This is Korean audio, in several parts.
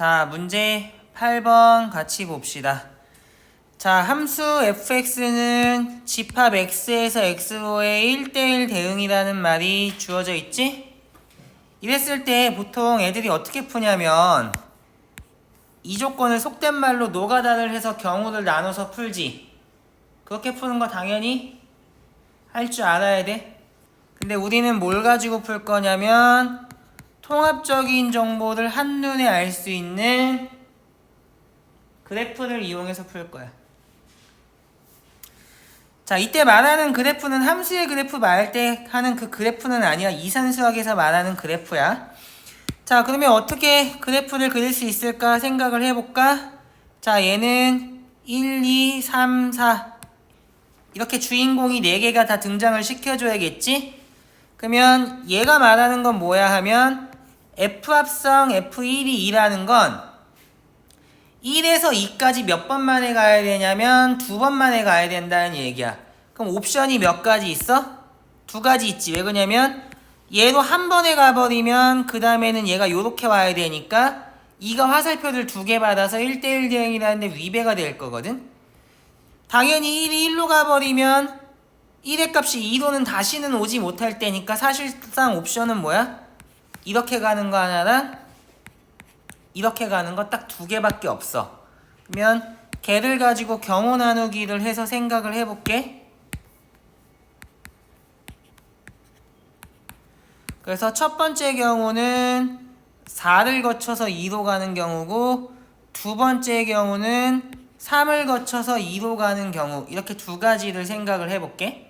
자, 문제 8번 같이 봅시다. 자, 함수 fx는 집합 x에서 x로의 1대1 대응이라는 말이 주어져 있지? 이랬을 때 보통 애들이 어떻게 푸냐면 이 조건을 속된 말로 노가다를 해서 경우를 나눠서 풀지. 그렇게 푸는 거 당연히 할 줄 알아야 돼. 근데 우리는 뭘 가지고 풀 거냐면 통합적인 정보를 한눈에 알 수 있는 그래프를 이용해서 풀 거야. 자, 이때 말하는 그래프는 함수의 그래프 말할 때 하는 그 그래프는 아니야. 이산수학에서 말하는 그래프야. 자, 그러면 어떻게 그래프를 그릴 수 있을까 생각을 해볼까? 자, 얘는 1, 2, 3, 4. 이렇게 주인공이 4개가 다 등장을 시켜줘야겠지? 그러면 얘가 말하는 건 뭐야 하면 F 합성 F1이 2라는 건 1에서 2까지 몇 번 만에 가야 되냐면 두 번 만에 가야 된다는 얘기야. 그럼 옵션이 몇 가지 있어? 두 가지 있지. 왜 그러냐면 얘로 한 번에 가버리면 그 다음에는 얘가 요렇게 와야 되니까 2가 화살표를 두 개 받아서 1대1 대응이라는데 위배가 될 거거든. 당연히 1이 1로 가버리면 1의 값이 2로는 다시는 오지 못할 때니까 사실상 옵션은 뭐야? 이렇게 가는 거 하나랑 이렇게 가는 거 딱 두 개밖에 없어. 그러면 걔를 가지고 경우 나누기를 해서 생각을 해볼게. 그래서 첫 번째 경우는 4를 거쳐서 2로 가는 경우고 두 번째 경우는 3을 거쳐서 2로 가는 경우 이렇게 두 가지를 생각을 해볼게.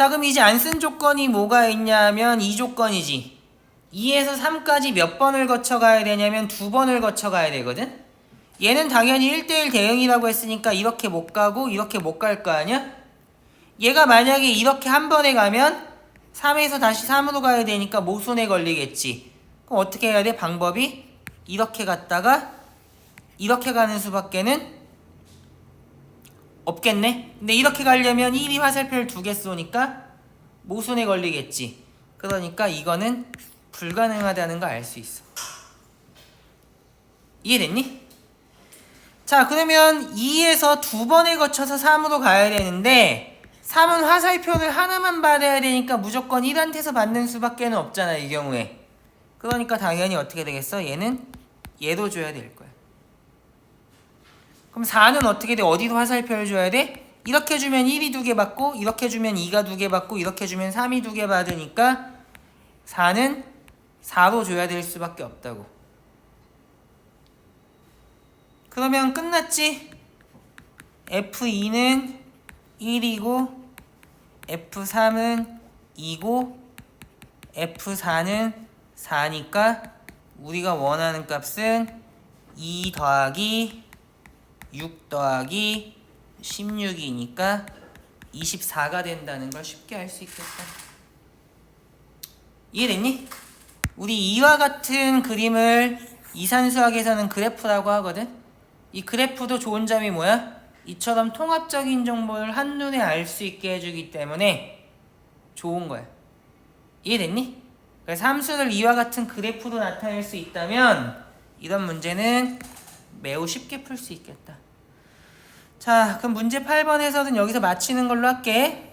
자 그럼 이제 안 쓴 조건이 뭐가 있냐면 이 조건이지. 2에서 3까지 몇 번을 거쳐 가야 되냐면 두 번을 거쳐 가야 되거든. 얘는 당연히 1대1 대응이라고 했으니까 이렇게 못 가고 이렇게 못 갈 거 아니야? 얘가 만약에 이렇게 한 번에 가면 3에서 다시 3으로 가야 되니까 모순에 걸리겠지. 그럼 어떻게 해야 돼? 방법이 이렇게 갔다가 이렇게 가는 수밖에는 없겠네. 근데 이렇게 가려면 1이 화살표를 두 개 쏘니까 모순에 걸리겠지. 그러니까 이거는 불가능하다는 걸 알 수 있어. 이해됐니? 자, 그러면 2에서 두 번에 거쳐서 3으로 가야 되는데 3은 화살표를 하나만 받아야 되니까 무조건 1한테서 받는 수밖에 없잖아, 이 경우에. 그러니까 당연히 어떻게 되겠어? 얘는 얘도 줘야 될 거야. 그럼 4는 어떻게 돼? 어디로 화살표를 줘야 돼? 이렇게 주면 1이 두 개 받고 이렇게 주면 2가 두 개 받고 이렇게 주면 3이 두 개 받으니까 4는 4로 줘야 될 수밖에 없다고. 그러면 끝났지? F2는 1이고 F3은 2고 F4는 4니까 우리가 원하는 값은 2 더하기 6 더하기 16이니까 24가 된다는 걸 쉽게 알 수 있겠다. 이해됐니? 우리 이와 같은 그림을 이산수학에서는 그래프라고 하거든. 이 그래프도 좋은 점이 뭐야? 이처럼 통합적인 정보를 한눈에 알 수 있게 해주기 때문에 좋은 거야. 이해됐니? 그래서 함수를 이와 같은 그래프로 나타낼 수 있다면 이런 문제는 매우 쉽게 풀 수 있겠다. 자, 그럼 문제 8번에서는 여기서 마치는 걸로 할게.